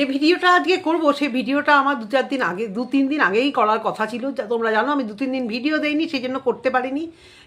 যে ভিডিওটা আজকে করব, সেই ভিডিওটা আমার দু চার দিন আগে, দু তিন দিন আগেই করার কথা ছিল। তোমরা জানো, আমি দু তিন দিন ভিডিও দেইনি সেই জন্য করতে পারিনি।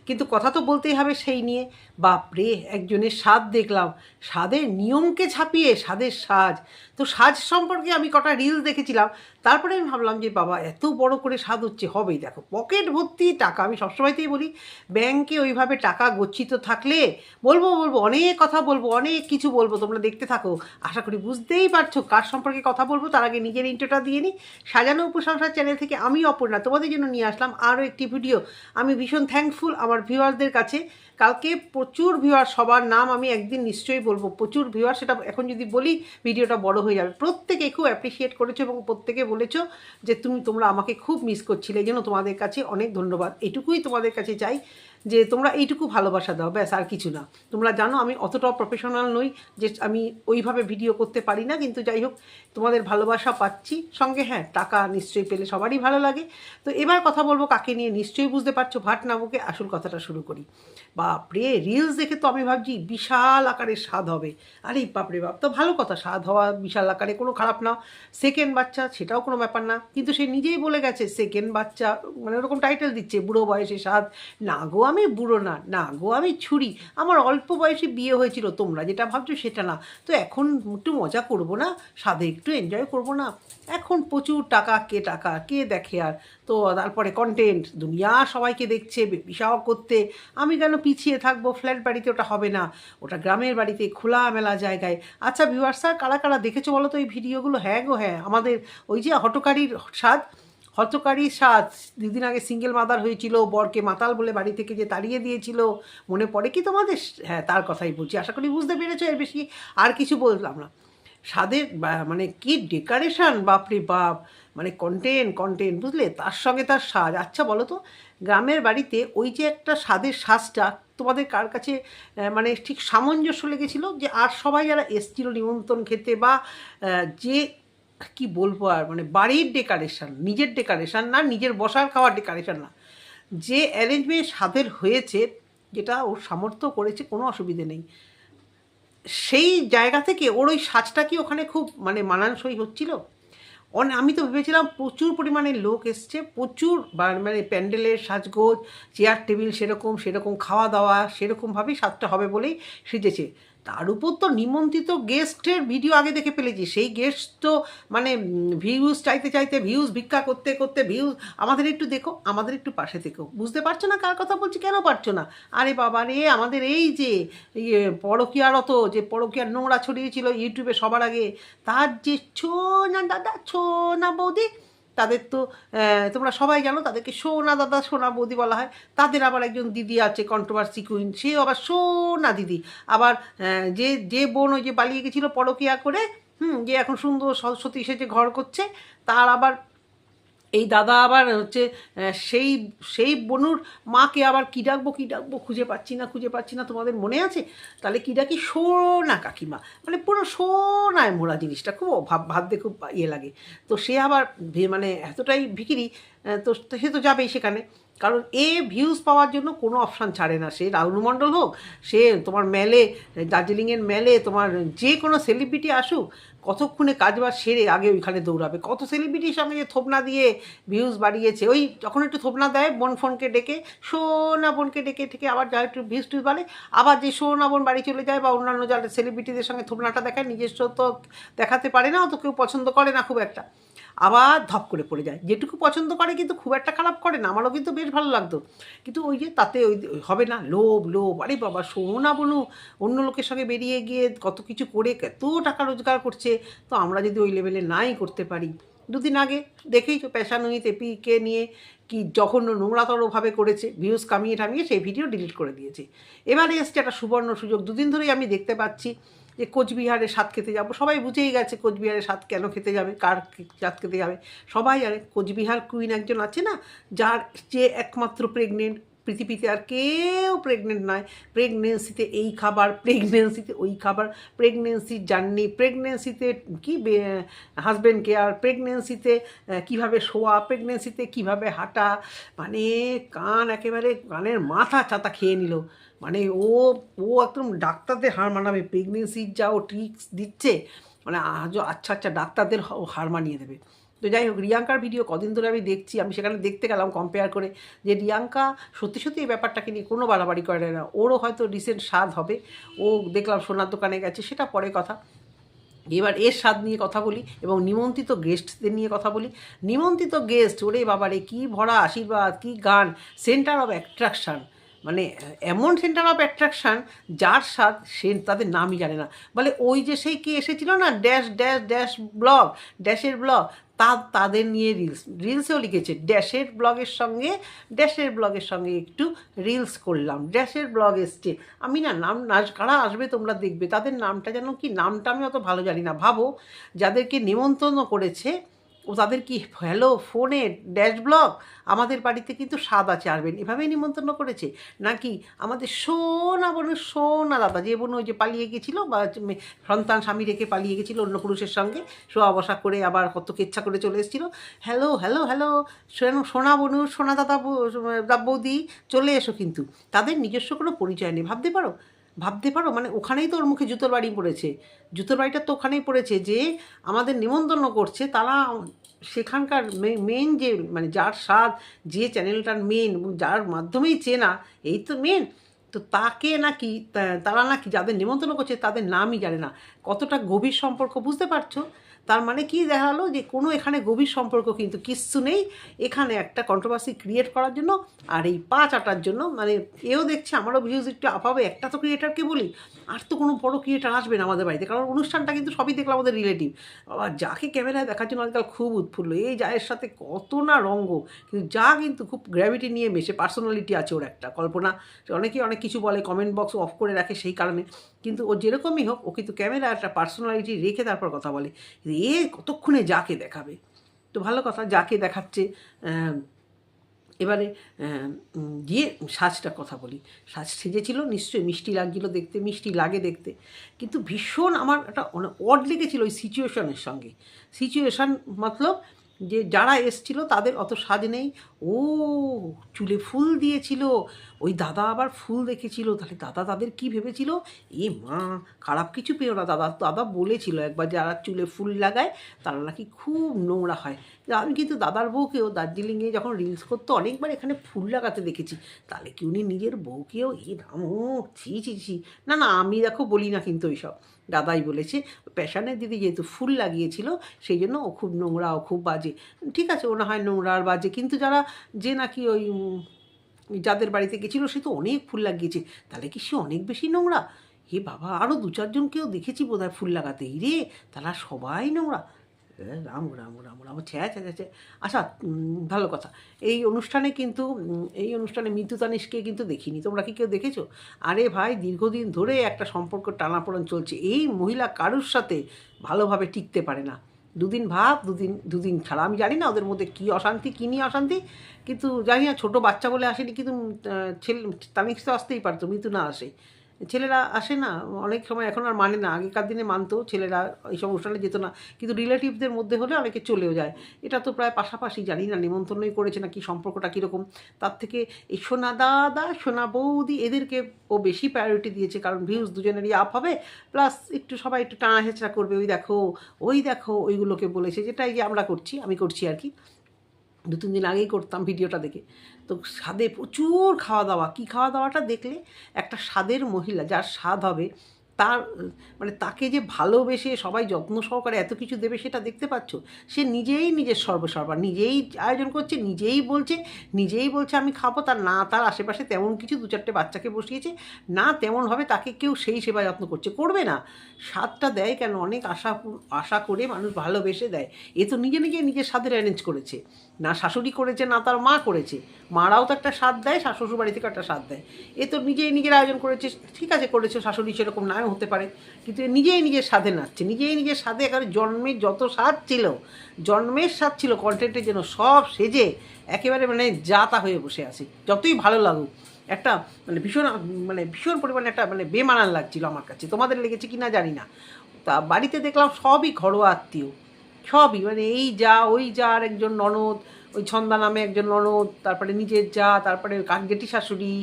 কিন্তু কথা তো বলতেই হবে সেই নিয়ে। বাপরে একজনের স্বাদ দেখলাম। স্বাদের নিয়মকে ছাপিয়ে, স্বাদের সাজ। তো সাজ সম্পর্কে আমি কটা রিলস দেখেছিলাম। তারপরে আমি ভাবলাম যে, বাবা, এত বড় করে স্বাদ হচ্ছে, হবেই। দেখো পকেট ভর্তি টাকা, আমি সবসময়তেই বলি, ব্যাংকে ওইভাবে টাকা গচ্ছিত থাকলে, বলব বলব, অনেক কথা বলব, অনেক কিছু বলব, তোমরা দেখতে থাকো। আশা করি বুঝতেই পারছ কার সম্পর্কে কথা বলব, তার আগে নিজের ইন্টোটা দিয়ে নিই। সাজানো উপসংসার চ্যানেল থেকে আমি অপর্ণা, তোমাদের জন্য নিয়ে আসলাম আরও একটি ভিডিও আমি ভীষণ থ্যাঙ্কফুল আমার ভিউয়ারদের কাছে কালকে প্রচুর ভিউয়ার সবার নাম আমি একদিন নিশ্চয়ই বলব, প্রচুর ভিউয়ার সেটা এখন যদি বলি, ভিডিওটা বড় হয়ে যাবে। প্রত্যেকে খুব অ্যাপ্রিসিয়েট করেছ এবং প্রত্যেকে বলেছ যে তুমি, তোমরা আমাকে খুব মিস করছিলে, এই জন্য তোমাদের কাছে অনেক ধন্যবাদ। এটুকুই তোমাদের কাছে চাই যে তোমরা এইটুকু ভালোবাসা দাও, ব্যাস, আর কিছু না। তোমরা জানো আমি অতটাও প্রফেশনাল নই, যে আমি ওইভাবে ভিডিও করতে পারি না, কিন্তু যাই হোক, তোমাদের ভালোবাসা পাচ্ছি। সঙ্গে হ্যাঁ টাকা নিশ্চয়ই পেলে সবারই ভালো লাগে। তো এবার কথা বলব কাকে নিয়ে, নিশ্চয়ই বুঝতে পারছ, ভাট নামুকে আসল কথাটা শুরু করি। বাপরে রিলস দেখে তো আমি ভাবছি বিশাল আকারের স্বাদ হবে। আরে বাপরে বাপ, তো ভালো কথা, স্বাদ হওয়া বিশাল আকারে কোনো খারাপ না। সেকেন্ড বাচ্চা, সেটাও কোনো ব্যাপার না। কিন্তু সে নিজেই বলে গেছে সেকেন্ড বাচ্চা মানে ওরকম টাইটেল দিচ্ছে, বুড়ো বয়সে স্বাদ। না গো, আমি বুড়ো না না গো, আমি ছুরি। আমার অল্প বয়সে বিয়ে হয়েছিল, তোমরা যেটা ভাবছ সেটা না। তো এখন একটু মজা করব না? স্বাদে একটু এনজয় করব না? এখন প্রচুর টাকা, কে টাকা, কে দেখে আর? তো তারপরে কন্টেন্ট দুনিয়া সবাইকে দেখছে বিশাও করতে। আমি কেন পিছিয়ে থাকব? ফ্ল্যাট বাড়িতে ওটা হবে না। ওটা গ্রামের বাড়িতে খোলামেলা জায়গায়। আচ্ছা ভিউয়ার স্যার কারা কারা দেখেছ বলো তো এই ভিডিওগুলো? হ্যাঁ গো হ্যাঁ। আমাদের ওই যে হটকারীর স্বাদ হতকারী সাজ দুদিন আগে সিঙ্গেল মাদার হয়েছিল, বরকে মাতাল বলে বাড়ি থেকে যে তাড়িয়ে দিয়েছিল, মনে পড়ে কি তোমাদের? হ্যাঁ তার কথাই বলছি। আশা করি বুঝতে পেরেছ, এর বেশি আর কিছু বললাম না। স্বাদের মানে কি ডেকারেশান বাপরে বাপ! মানে কন্টেন্ট কন্টেন্ট বুঝলে? তার সঙ্গে তার সাজ আচ্ছা বলো তো, গ্রামের বাড়িতে ওই যে একটা স্বাদের সাজটা তোমাদের কার কাছে মানে ঠিক সামঞ্জস্য লেগেছিল? যে আর সবাই যারা এসছিল নিমন্ত্রণ খেতে বা যে, কি বলব আর মানে বাড়ির ডেকারেশান নিজের ডেকারেশান না, নিজের বসার খাওয়ার ডেকারেশান না। যে অ্যারেঞ্জমেন্ট স্বাদের হয়েছে, যেটা ওর সামর্থ্য করেছে, কোনো অসুবিধে নেই। সেই জায়গা থেকে ওর ওই সাজটা কি ওখানে খুব মানে মানানসই হচ্ছিল? অনেক আমি তো ভেবেছিলাম প্রচুর পরিমাণে লোক এসছে, প্রচুর মানে প্যান্ডেলের সাজগোজ, চেয়ার, টেবিল সেরকম সেরকম খাওয়া দাওয়া, সেরকমভাবেই স্বাদটা হবে বলেই সেজেছে। তার উপর তো নিমন্ত্রিত গেস্টের ভিডিও আগে দেখে ফেলেছি। সেই গেস্ট তো মানে ভিউজ চাইতে চাইতে ভিউজ ভিক্ষা করতে করতে ভিউজ আমাদের একটু দেখো, আমাদের একটু পাশে থেকো বুঝতে পারছ না কার কথা বলছি? কেন পারছ না? আরে বাবা রে, আমাদের এই যে ইয়ে পরকিয়ারত যে পরকিয়ার নোংরা ছড়িয়েছিল ইউটিউবে সবার আগে, তার যে ছো না দাদা ছো না বৌদি তাদের তো তোমরা সবাই জানো তাদেরকে সোনা দাদা, সোনা বৌদি বলা হয়। তাদের আবার একজন দিদি আছে কন্ট্রোভার্সি কুইন সে আবার সোনা দিদি। আবার যে যে বোন ওই যে পালিয়ে গেছিল পরকিয়া করে, হুম, যে এখন সুন্দর সরস্বতী এসে যে ঘর করছে, তার আবার এই দাদা আবার হচ্ছে সেই সেই বনুর মাকে আবার কী ডাকবো কী ডাকবো খুঁজে পাচ্ছি না, খুঁজে পাচ্ছি না, তোমাদের মনে আছে? তাহলে কী ডাকি? সোনা কাকিমা। মানে পুরো সোনায় মোড়া জিনিসটা, খুব ভাব ভাবতে খুব ইয়ে লাগে। তো সে আবার মানে এতটাই ভিকিরি তো সে তো যাবেই সেখানে। কারণ এ ভিউজ পাওয়ার জন্য কোনো অপশান ছাড়ে না। সে রাহুল মণ্ডল হোক, সে তোমার মেলে, দার্জিলিংয়ের মেলে, তোমার যে কোনো সেলিব্রিটি আসুক, কতক্ষণে কাজবাজ সেরে আগে ওইখানে দৌড়াবে। কত সেলিব্রিটির সঙ্গে যে থোপনা দিয়ে ভিউজ বাড়িয়েছে। ওই যখন একটু থোপনা দেয়, বোন ফোনকে ডেকে, সোনা বোনকে ডেকে থেকে আবার যা একটু ভিউজ টিউজ বাড়ে, আবার যে সোনা বোন বাড়ি চলে যায় বা অন্যান্য যারা সেলিব্রিটিদের সঙ্গে থোপনাটা দেখায় নিজস্ব তো দেখাতে পারে না, অত কেউ পছন্দ করে না খুব একটা। আবার ধপ করে পড়ে যায়। যেটুকু পছন্দ করে কিন্তু খুব একটা খারাপ করে না। আমারও কিন্তু বেশ ভালো লাগতো। কিন্তু ওই যে তাতে ওই হবে না, লোভ লোভ। আরে বাবা, সোনা বনু অন্য লোকের সঙ্গে বেরিয়ে গিয়ে কত কিছু করে কত টাকা রোজগার করছে। তো আমরা যদি ওই লেভেলে নাই করতে পারি। দুদিন আগে দেখেই তো পেশানুই তেপিকে নিয়ে কি জঘন্য নোংরাতরভাবে করেছে। ভিউজ কামিয়ে টামিয়ে সেই ভিডিও ডিলিট করে দিয়েছে। এবারে এসছে একটা সুবর্ণ সুযোগ। দুদিন ধরেই আমি দেখতে পাচ্ছি যে কোচবিহারে স্বাদ খেতে যাব। সবাই বুঝেই গেছে কোচবিহারে স্বাদ কেন খেতে যাবে, কার স্বাদ খেতে যাবে। সবাই আরে কোচবিহার কুইন একজন আছে না, যার যে একমাত্র প্রেগনেন্ট পৃথিবীতে আর কেউ প্রেগনেন্ট নয়। প্রেগনেন্সিতে এই খাবার প্রেগনেন্সিতে ওই খাবার প্রেগনেন্সির জার্নি প্রেগনেন্সিতে কি হাজব্যান্ড কেয়ার প্রেগনেন্সিতে কীভাবে শোয়া প্রেগনেন্সিতে কীভাবে হাঁটা মানে কান একেবারে কানের মাথা চাতা খেয়ে নিল। মানে ও ও একদম ডাক্তারদের হার মানাবে। প্রেগনেন্সির যা ও ট্রিক্স দিচ্ছে মানে আজও আচ্ছা আচ্ছা ডাক্তারদের হার মানিয়ে দেবে। তো যাই হোক, রিয়াঙ্কার ভিডিও কদিন ধরে আমি দেখছি, আমি সেখানে দেখতে গেলাম কম্পেয়ার করে যে রিয়াঙ্কা সত্যি সত্যি এই ব্যাপারটাকে নিয়ে কোনো বাড়াবাড়ি করে না। ওরও হয়তো রিসেন্ট স্বাদ হবে, ও দেখলাম সোনার দোকানে গেছে, সেটা পরে কথা। এবার এর স্বাদ নিয়ে কথা বলি এবং নিমন্ত্রিত গেস্টদের নিয়ে কথা বলি। নিমন্ত্রিত গেস্ট ওরে বাবারে, কী ভরা আশীর্বাদ, কি গান সেন্টার অফ অ্যাট্রাকশান মানে এমন সেন্টার অফ অ্যাট্রাকশান যার স্বাদ সে তাদের নামই জানে না। বলে ওই যে সেই কে এসেছিল না ড্যাশ ড্যাশ ড্যাশ ব্লগ ড্যাশের ব্লগ তা তাদের নিয়ে রিলস রিলসেও লিখেছে ড্যাশের ব্লগের সঙ্গে ড্যাশের ব্লগের সঙ্গে একটু রিলস করলাম ড্যাশের ব্লগ এসছে। আমি না, নাম, নাচ, কারা আসবে তোমরা দেখবে, তাদের নামটা যেন কি, নামটা আমি অত ভালো জানি না। ভাবো, যাদেরকে নিমন্ত্রণ করেছে ও তাদের কি হ্যালো ফোনে ড্যাশ ব্লগ আমাদের বাড়িতে কিন্তু আছে আসবেন এভাবেই নিমন্ত্রণ করেছে। নাকি আমাদের সোনা বোন সোনা দাদা, যে বোন ওই যে পালিয়ে গেছিল বা সন্তান স্বামী রেখে পালিয়ে গেছিল অন্য পুরুষের সঙ্গে, শোয়া বসা করে আবার কত কেচ্ছা করে চলে এসেছিল। হ্যালো হ্যালো হ্যালো সোনা- বনু, সোনা দাদা বৌদি, চলে এসো কিন্তু। তাদের নিজস্ব কোনো পরিচয় নেই, ভাবতে পারো? ভাবতে পারো? মানে ওখানেই তো ওর মুখে জুতোর বাড়ি পড়েছে। জুতোর বাড়িটা তো ওখানেই পড়েছে যে আমাদের নিমন্ত্রণ করছে, তারা সেখানকার মেন যে মানে যার স্বাদ, যে চ্যানেলটার মেন যার মাধ্যমেই চেনা, এই তো মেন তো তাকে নাকি তারা নাকি যাদের নিমন্ত্রণ করছে, তাদের নামই জানে না। কতটা গভীর সম্পর্ক, বুঝতে পারছ? তার মানে কি দেখাল যে কোনো এখানে গভীর সম্পর্ক কিন্তু কিচ্ছু নেই, এখানে একটা কন্ট্রোভার্সি ক্রিয়েট করার জন্য আর এই পা চাটার জন্য। মানে এও দেখছে, আমারও ভিউজ একটু আপ হবে, একটা তো ক্রিয়েটারকে বলি, আর তো কোনো বড় ক্রিয়েটার আসবে না আমাদের বাড়িতে, কারণ অনুষ্ঠানটা কিন্তু সবই দেখলাম আমাদের রিলেটিভ আবার যাকে ক্যামেরায় দেখার জন্য আজকাল খুব উৎফুল্ল, এই জায়ের সাথে কত না রঙ্গ, কিন্তু যা কিন্তু খুব গ্র্যাভিটি নিয়ে মেশে পার্সোনালিটি আছে ওর একটা, কল্পনা অনেকেই অনেক কিছু বলে কমেন্ট বক্স অফ করে রাখে সেই কারণে। কিন্তু ও যেরকমই হোক, ও কিন্তু ক্যামেরা একটা পার্সোনালিটি রেখে তারপর কথা বলে। এ কতক্ষণে যাকে দেখাবে? তো ভালো কথা, যাকে দেখাচ্ছে এবারে গিয়ে সাজটার কথা বলি। সাজ সেজেছিল, নিশ্চয়ই মিষ্টি লাগছিল দেখতে, মিষ্টি লাগে দেখতে। কিন্তু ভীষণ আমার একটা অড লেগেছিল ওই সিচুয়েশনের সঙ্গে। সিচুয়েশান মতলব যে যারা এসছিল তাদের অত সাজ নেই। ও, চুলে ফুল দিয়েছিল ওই দাদা আবার ফুল দেখেছিল, তাহলে দাদা তাদের কি ভেবেছিল? এ মা, খারাপ কিছু পেও না দাদা। দাদা বলেছিল একবার যারা চুলে ফুল লাগায়, তারা নাকি খুব নোংরা হয়। আমি কিন্তু দাদার বউকেও দার্জিলিংয়ে যখন রিলস করতো, অনেকবার এখানে ফুল লাগাতে দেখেছি। তাহলে কি উনি নিজের বউকেও এ রামো ছি ছি ছি? না না, আমি দেখো বলি না কিন্তু ওইসব দাদাই বলেছে, প্যাশানের দিদি যেহেতু ফুল লাগিয়েছিল, সেই জন্য ও খুব নোংরা, ও খুব বাজে। ঠিক আছে, ও না হয় নোংরা আর বাজে, কিন্তু যারা যে নাকি ওই যাদের বাড়িতে গেছিল সে তো অনেক ফুল লাগিয়েছে। তাহলে কি সে অনেক বেশি নোংরা? হে বাবা আরও দু চারজনকেও দেখেছি বোধহয় ফুল লাগাতে রে। তারা সবাই নোংরা। রাম রাম রাম রাম ছ্যা ছ্যা ছ্যা, আচ্ছা ভালো কথা। এই অনুষ্ঠানে কিন্তু এই অনুষ্ঠানে মৃত্যু তানিশকে কিন্তু দেখিনি। তোমরা কি কেউ দেখেছ? আরে ভাই দীর্ঘদিন ধরে একটা সম্পর্ক টানাপোড়েন চলছে। এই মহিলা কারুর সাথে ভালোভাবে টিকতে পারে না। দুদিন ভাব, দুদিন দুদিন ছাড়া। আমি জানি না ওদের মধ্যে কি অশান্তি, কী নিয়ে অশান্তি, কিন্তু জানি না, ছোটো বাচ্চা বলে আসেনি, কিন্তু ছেলে তামিক তো আসতেই পারতো মৃত্যু না আসে। ছেলেরা আসে না, অনেক সময় এখন আর মানে না, আগেকার দিনে মানতো, ছেলেরা এইসব অনুষ্ঠানে যেত না, কিন্তু রিলেটিভদের মধ্যে হলে অনেকে চলেও যায়। এটা তো প্রায় পাশাপাশি, জানি না, নিমন্ত্রণই করেছে না কি সম্পর্কটা কীরকম। তার থেকে এই সোনা দাদা, সোনা বৌদি, এদেরকে ও বেশি প্রায়োরিটি দিয়েছে, কারণ ভিউজ দুজনেরই আপ হবে প্লাস একটু সবাই একটু টানা হেঁচড়া করবে, ওই দেখো ওই দেখো, ওইগুলোকে বলেছে যেটা এই যে আমরা করছি, আমি করছি আর কি। দু, তিন দিন আগেই করতাম ভিডিওটা দেখে। তো স্বাদে প্রচুর খাওয়া দাওয়া কী খাওয়া দাওয়াটা দেখলে? একটা স্বাদের মহিলা, যার স্বাদ হবে, তার মানে তাকে যে ভালোবেসে সবাই যত্ন সহকারে এত কিছু দেবে সেটা দেখতে পাচ্ছ? সে নিজেই নিজের সর্বসর্বা, নিজেই আয়োজন করছে, নিজেই বলছে নিজেই বলছে, আমি খাব। তার না, তার আশেপাশে তেমন কিছু দু চারটে বাচ্চাকে বসিয়েছে। না, তেমনভাবে তাকে কেউ সেই সেবা যত্ন করছে। করবে না। স্বাদটা দেয় কেন? অনেক আশা আশা করে মানুষ ভালোবেসে দেয়। এ তো নিজে নিজে নিজের স্বাদের অ্যারেঞ্জ করেছে। না শাশুড়ি করেছে, না তার মা করেছে। মারাও তো একটা স্বাদ দেয় শ্বশুর বাড়ি থেকে একটা স্বাদ দেয়। এ তো নিজেই নিজের আয়োজন করেছে, ঠিক আছে করেছে, শাশুড়ি সেরকম নাও হতে পারে। কিন্তু নিজেই নিজের স্বাদে নাচছে, নিজেই নিজের স্বাদে একেবারে জন্মের যত স্বাদ ছিল, জন্মের স্বাদ ছিল কন্টেন্টের জন্য সব সেজে একেবারে মানে জাতা হয়ে বসে আছে। যতই ভালো লাগুক, একটা মানে ভীষণ মানে ভীষণ পরিমাণে একটা মানে বেমানান লাগছিল আমার কাছে। তোমাদের লেগেছে কি না জানি না। তা বাড়িতে দেখলাম সবই ঘরোয়া আত্মীয়। সবই মানে এই যা, ওই যা আর একজন ননদ, ওই ছন্দা নামে একজন ননদ, তারপরে নিজের যা, তারপরে কাকগেটি শাশুড়ি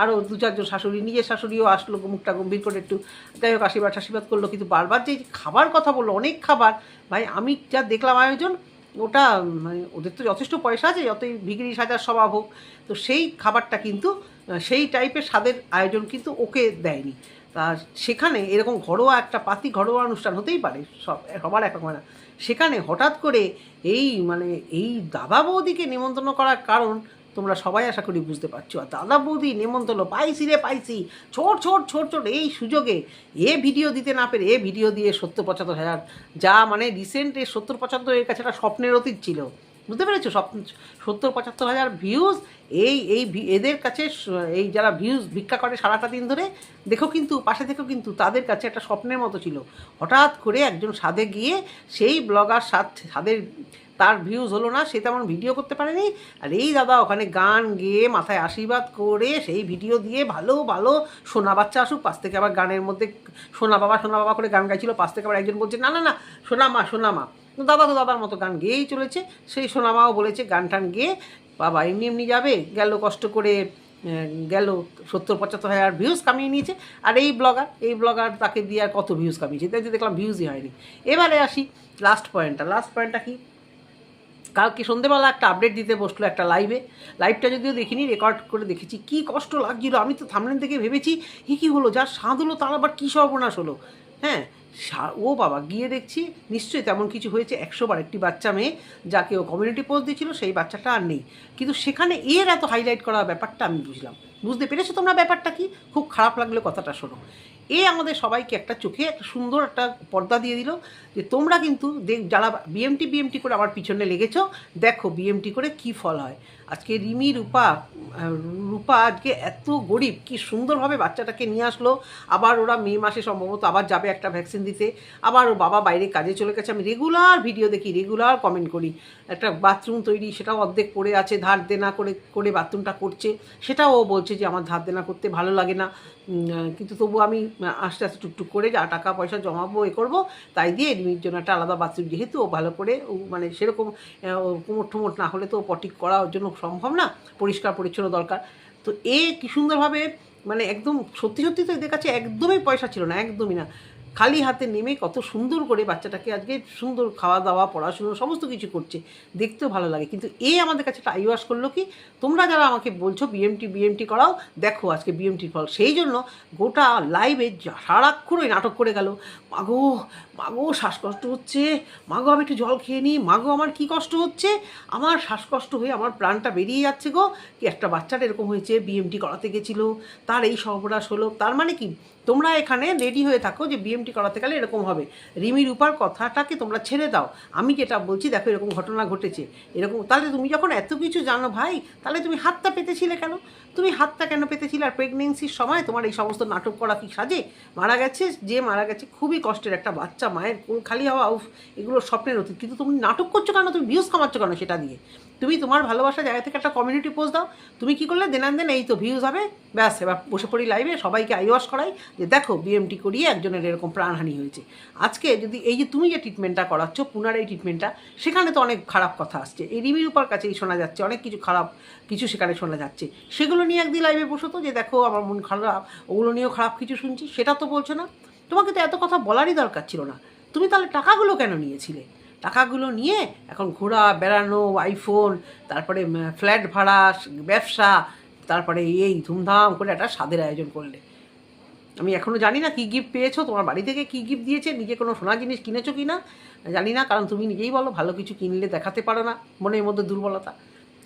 আরও দু চারজন শাশুড়ি, নিজের শাশুড়িও আসলো মুখটা গম্ভীর করে একটু, যাই হোক আশীর্বাদ আশীর্বাদ করল, কিন্তু বারবার যে খাবার কথা বলল, অনেক খাবার, ভাই আমি যা দেখলাম আয়োজন, ওটা মানে ওদের তো যথেষ্ট পয়সা আছে, যতই ভিগিরি সাজার স্বভাব হোক, তো সেই খাবারটা কিন্তু, সেই টাইপের স্বাদের আয়োজন কিন্তু ওকে দেয়নি। তা সেখানে এরকম ঘরোয়া একটা পাতি, ঘরোয়া অনুষ্ঠান হতেই পারে, সব, সবার এক রকম হয় না সেখানে হঠাৎ করে এই মানে এই দাদা বৌদিকে নিমন্ত্রণ করার কারণ তোমরা সবাই আশা করি বুঝতে পারছ। আর দাদা বৌদি নেমন্তন্ন পাইছি রে পাইছি ছোট ছোট ছোট ছোট এই সুযোগে এ ভিডিও দিতে না পেরে, এ ভিডিও দিয়ে সত্তর পঁচাত্তর হাজার, যা মানে রিসেন্ট এ সত্তর পঁচাত্তর এর কাছে একটা স্বপ্নের অতীত ছিল। বুঝতে পেরেছ? সব সত্তর, পঁচাত্তর হাজার ভিউজ এই এই এদের কাছে এই যারা ভিউজ ভিক্ষা করে সারাটা দিন ধরে, দেখো কিন্তু, পাশে দেখো কিন্তু তাদের কাছে একটা স্বপ্নের মতো ছিল। হঠাৎ করে একজন সাদে গিয়ে সেই ব্লগার সাদ সাদের তার ভিউজ হলো না, সে তেমন ভিডিও করতে পারেনি। আর এই দাদা ওখানে গান গেয়ে মাথায় আশীর্বাদ করে সেই ভিডিও দিয়ে ভালো ভালো সোনা বাচ্চা আসুক, পাশ থেকে আবার গানের মধ্যে সোনা বাবা সোনা বাবা করে গান গাইছিল, পাশ থেকে আবার একজন বলছে, না না না, সোনা মা সোনা মা। দাদা তো দাদার মতো গান গেয়েই চলেছে। সেই সোনা মাও বলেছে গান টান গেয়ে, বাবা, এমনি এমনি যাবে। গেল কষ্ট করে গেল সত্তর, পঁচাত্তর হাজার ভিউজ কামিয়ে নিয়েছে। আর এই ব্লগার এই ব্লগার তাকে দিয়ে আর কত ভিউজ কামিয়েছে? তাই দেখলাম ভিউজই হয়নি। এবারে আসি লাস্ট পয়েন্টটা লাস্ট পয়েন্টটা কি? কালকে সন্ধেবেলা একটা আপডেট দিতে বসল একটা লাইভে লাইভটা যদিও দেখিনি রেকর্ড করে দেখেছি। কি কষ্ট লাগছিল, আমি তো থামলেন থেকে ভেবেছি হি কী হলো যার স্বাদ হলো তার আবার কী সর্বনাশ হলো? হ্যাঁ ও বাবা, গিয়ে দেখছি, নিশ্চয়ই তেমন কিছু হয়েছে, একশো বার একটি বাচ্চা মেয়ে যাকে ও কমিউনিটি পোস্ট দিয়েছিল, সেই বাচ্চাটা আর নেই। কিন্তু সেখানে এর এত হাইলাইট করা ব্যাপারটা আমি বুঝলাম। বুঝতে পেরেছ তোমরা ব্যাপারটা কি? খুব খারাপ লাগলে কথাটা শোনো। এ আমাদের সবাইকে একটা চোখে একটা সুন্দর একটা পর্দা দিয়ে দিল যে তোমরা কিন্তু যারা বিএমটি বিএমটি করে আমার পিছনে লেগেছো, দেখো বিএমটি করে কি ফল হয়। আজকে রিমি, রূপা রূপা আজকে এত গরিব, কি সুন্দরভাবে বাচ্চাটাকে নিয়ে আসলো। আবার ওরা মে মাসে সম্ভবত আবার যাবে একটা ভ্যাকসিন দিতে। আবার ওর বাবা বাইরে কাজে চলে গেছে। আমি রেগুলার ভিডিও দেখি রেগুলার কমেন্ট করি। একটা বাথরুম তৈরি, সেটাও অর্ধেক পড়ে আছে, ধার দেনা করে করে বাথরুমটা করছে। সেটাও ও বলছে যে, আমার ধার দেনা করতে ভালো লাগে না। কিন্তু তবু আমি আস্তে আস্তে টুকটুক করে যা টাকা পয়সা জমাবো, এ করব, তাই দিয়ে রিমির জন্য একটা আলাদা বাথরুম যেহেতু ও ভালো করে ও মানে সেরকম ও কুমোট টুমোট না হলে তো ও পটি করা, ওর জন্য সম্ভব না, পরিষ্কার, পরিচ্ছন্ন দরকার। তো এ কি সুন্দরভাবে মানে একদম সত্যি সত্যি তো এদের কাছে একদমই পয়সা ছিল না, একদমই না। খালি হাতে নেমে কত সুন্দর করে বাচ্চাটাকে আজকে সুন্দর খাওয়া দাওয়া, পড়াশুনো, সমস্ত কিছু করছে। দেখতেও ভালো লাগে। কিন্তু এ আমাদের কাছে একটা আইওয়াস করল কি, তোমরা যারা আমাকে বলছো বিএমটি বিএমটি করাও, দেখো আজকে বিএমটির ফল। সেই জন্য গোটা লাইভে সারাক্ষণ ওই নাটক করে গেল। মাগো মাগো শ্বাসকষ্ট হচ্ছে। মাগো আমি একটু জল খেয়ে নিই। মাগো আমার কি কষ্ট হচ্ছে? আমার শ্বাসকষ্ট হয়ে আমার প্রাণটা বেরিয়ে যাচ্ছে গো। কি একটা বাচ্চাটা এরকম হয়েছে বিএমটি করাতে গেছিল। তার এই সর্বনাশ হলো। তার মানে কি? তোমরা এখানে রেডি হয়ে থাকো যে বিএমটি করাতে গেলে এরকম হবে। রিমি রূপার কথাটাকে তোমরা ছেড়ে দাও। আমি যেটা বলছি, দেখো এরকম ঘটনা ঘটেছে। এরকম, তাহলে তুমি যখন এত কিছু জানো ভাই, তাহলে তুমি হাতটা পেতেছিলে কেন? তুমি হাতটা কেন পেতেছিলে? আর প্রেগনেন্সির সময় তোমার এই সমস্ত নাটক করা কি সাজে? মারা গেছে, যে মারা গেছে খুবই কষ্টের একটা বাচ্চা, মায়ের খালি হওয়া, উফ, এগুলো স্বপ্নের অতীত। কিন্তু তুমি নাটক করছ কেন? তুমি ভিউজ কামাচ্ছ কেন সেটা দিয়ে? তুমি তোমার ভালোবাসা জায়গা থেকে একটা কমিউনিটি পোস্ট দাও। তুমি কি করলে? দেনান দেন এই তো ভিউজ হবে। ব্যাস, এবার বসে পড়ি লাইভে সবাইকে আইওয়াশ করাই। যে দেখো বিএমটি করিয়ে একজনের এরকম প্রাণহানি হয়েছে। আজকে যদি এই যে তুমি যে ট্রিটমেন্টটা করাচ্ছ, পুনার এই ট্রিটমেন্টটা সেখানে তো অনেক খারাপ কথা আসছে। এই রিমির উপর কাছেই শোনা যাচ্ছে, অনেক কিছু খারাপ কিছু সেখানে শোনা যাচ্ছে। সেগুলো নিয়ে একদিন লাইভে বসো তো যে, দেখো, আমার মন খারাপ, ওগুলো নিয়েও খারাপ কিছু শুনছি। সেটা তো বলছো না। তোমাকে তো এত কথা বলারই দরকার ছিল না। তুমি তাহলে টাকাগুলো কেন নিয়েছিলে? টাকাগুলো নিয়ে এখন ঘোরা বেড়ানো আইফোন তারপরে ফ্ল্যাট ভাড়া, ব্যবসা, তারপরে এই ধুমধাম করে একটা স্বাদের আয়োজন করলে। আমি এখনও জানি না কী গিফট পেয়েছ, তোমার বাড়ি থেকে কী গিফট দিয়েছে, নিজে কোনো সোনা জিনিস কিনেছো কি না জানি না, কারণ তুমি নিজেই বলো, ভালো কিছু কিনলে দেখাতে পারো না, মনের মধ্যে দুর্বলতা।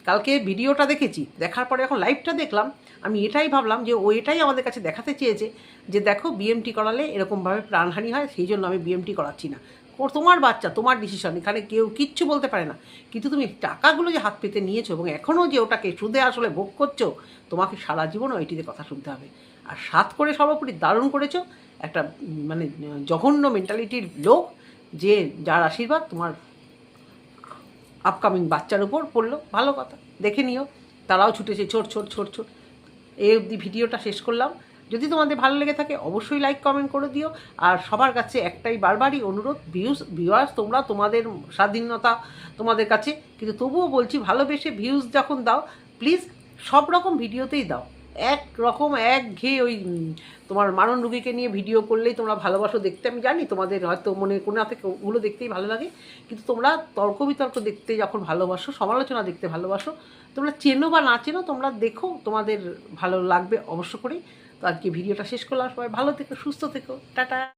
কালকে ভিডিওটা দেখেছি, দেখার পরে এখন লাইভটা দেখলাম, আমি এটাই ভাবলাম যে ও এটাই আমাদের কাছে দেখাতে চেয়েছে যে দেখো বিএমটি করালে এরকমভাবে প্রাণহানি হয়, সেই জন্য আমি বিএমটি করাচ্ছি না। তোমার বাচ্চা, তোমার ডিসিশন এখানে কেউ কিচ্ছু বলতে পারে না। কিন্তু তুমি টাকাগুলো যে হাত পেতে নিয়েছো এবং এখনও যে ওটাকে সুদে আসলে ভোগ করছ, তোমাকে সারা জীবন ওইটিতে কথা শুনতে হবে। আর সাত করে সর্বোপরি দারুণ করেছ, একটা মানে জঘন্য মেন্টালিটির লোক যে যার আশীর্বাদ তোমার আপকামিং বাচ্চার উপর পড়ল, ভালো কথা। দেখে নিও, তারাও ছুটেছে, ছোট ছোট ছোট ছোট। এই অবধি ভিডিওটা শেষ করলাম। যদি তোমাদের ভালো লেগে থাকে, অবশ্যই লাইক কমেন্ট করে দিও। আর সবার কাছে একটাই বারবারই অনুরোধ ভিউজ ভিউয়ার্স তোমরা তোমাদের স্বাধীনতা তোমাদের কাছে। কিন্তু তবুও বলছি, ভালোবেসে ভিউজ যখন দাও প্লিজ সব রকম ভিডিওতেই দাও। এক রকম, এক ঘেয়ে ওই তোমার মারণ রুগীকে নিয়ে ভিডিও করলেই তোমরা ভালোবাসো দেখতে। আমি জানি তোমাদের হয়তো মনে, কোনো থেকে ওগুলো দেখতেই ভালো লাগে, কিন্তু তোমরা তর্ক বিতর্ক দেখতে যখন ভালোবাসো, সমালোচনা দেখতে ভালোবাসো, তোমরা চেনো বা না চেনো, তোমরা দেখো, তোমাদের ভালো লাগবে অবশ্য করেই। তো আজকে ভিডিওটা শেষ করলাম, সবাই ভালো থেকো, সুস্থ থেকো, টাটা।